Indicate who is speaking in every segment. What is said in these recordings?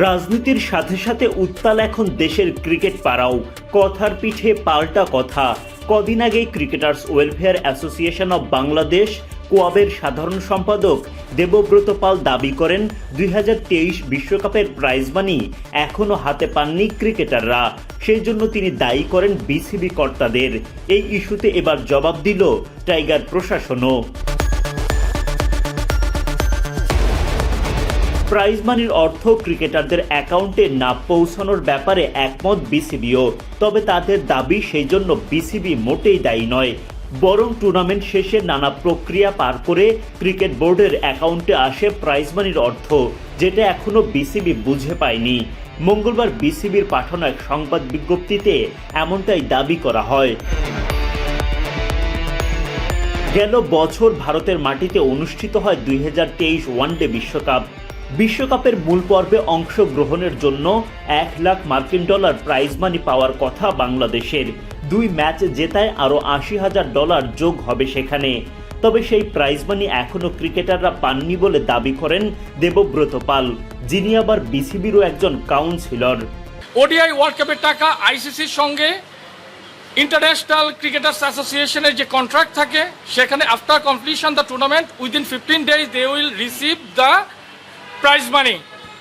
Speaker 1: রাজনীতির সাথে সাথে উত্তাল এখন দেশের ক্রিকেট পাড়াও। কথার পিঠে পাল্টা কথা। কদিন আগেই cricketers welfare association of Bangladesh কোয়াবের সাধারণ সম্পাদক দেবব্রত পাল দাবি করেন, দুই বিশ্বকাপের প্রাইজ মানি এখনও হাতে পাননি ক্রিকেটাররা সেই জন্য তিনি দায়ী করেন বিসিবি কর্তাদের। এই ইস্যুতে এবার জবাব দিল টাইগার প্রশাসনও। প্রাইজ মানির অর্থ ক্রিকেটারদের অ্যাকাউন্টে না পৌঁছানোর ব্যাপারে একমত বিসিবিও তবে তাদের দাবি সেই জন্য বিসিবি মোটেই দায়ী নয়। বরং টুর্নামেন্ট শেষে নানা প্রক্রিয়া পার করে ক্রিকেট বোর্ডের অ্যাকাউন্টে আসে প্রাইজ মানির অর্থ, যেটা এখনও বিসিবি বুঝে পায়নি। মঙ্গলবার বিসিবির পাঠানো এক সংবাদ বিজ্ঞপ্তিতে এমনটাই দাবি করা হয়। গেল বছর ভারতের মাটিতে অনুষ্ঠিত হয় দুই হাজার তেইশ ওয়ানডে বিশ্বকাপ। বিশ্বকাপের মূল পর্বে অংশগ্রহণের জন্য এক লাখ মার্কিন ডলার প্রাইজ মানি পাওয়ার কথা বাংলাদেশের। দুই ম্যাচ জেতায় আরও আশি হাজার ডলার যোগ হবে সেখানে। তবে সেই প্রাইজ মানি এখনও ক্রিকেটাররা পাননি বলে দাবি করেন দেবব্রত পাল, যিনি আবার বিসিবিরও একজন কাউন্সিলর
Speaker 2: ওডিআই ওয়ার্ল্ড কাপের টাকা আইসিসির সঙ্গে ইন্টারন্যাশনাল ক্রিকেটার্স অ্যাসোসিয়েশনের যে কন্ট্রাক্ট থাকে, সেখানে after completion the tournament within fifteen days they will receive the prize money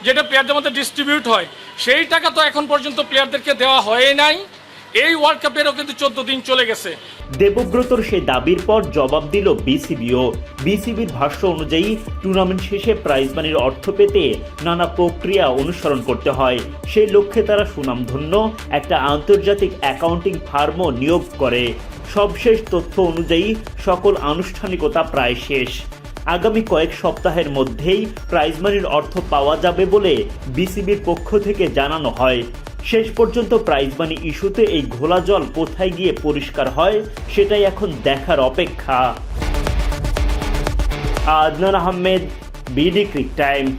Speaker 2: যেটা প্লেয়ারদের মধ্যে ডিস্ট্রিবিউট হয়, সেই টাকা তো এখন পর্যন্ত প্লেয়ারদেরকে দেওয়া হয় নাই। এই ওয়ার্ল্ড কাপেরও কিন্তু চোদ্দ দিন চলে গেছে।
Speaker 1: দেবব্রতর সেই দাবির পর জবাব দিল বিসিবিও বিসিবির ভাষ্য অনুযায়ী টুর্নামেন্ট শেষে প্রাইজ মানির অর্থ পেতে নানা প্রক্রিয়া অনুসরণ করতে হয়। সেই লক্ষ্যে তারা সুনামধন্য একটা আন্তর্জাতিক অ্যাকাউন্টিং ফার্মও নিয়োগ করে। সবশেষ তথ্য অনুযায়ী, সকল আনুষ্ঠানিকতা প্রায় শেষ। আগামী কয়েক সপ্তাহের মধ্যেই প্রাইজ মানির অর্থ পাওয়া যাবে বলে বিসিবির পক্ষ থেকে জানানো হয়। শেষ পর্যন্ত প্রাইজ মানি ইস্যুতে এই ঘোলা জল কোথায় গিয়ে পরিষ্কার হয়, সেটাই এখন দেখার অপেক্ষা। Adnan Ahmed, BD crictime.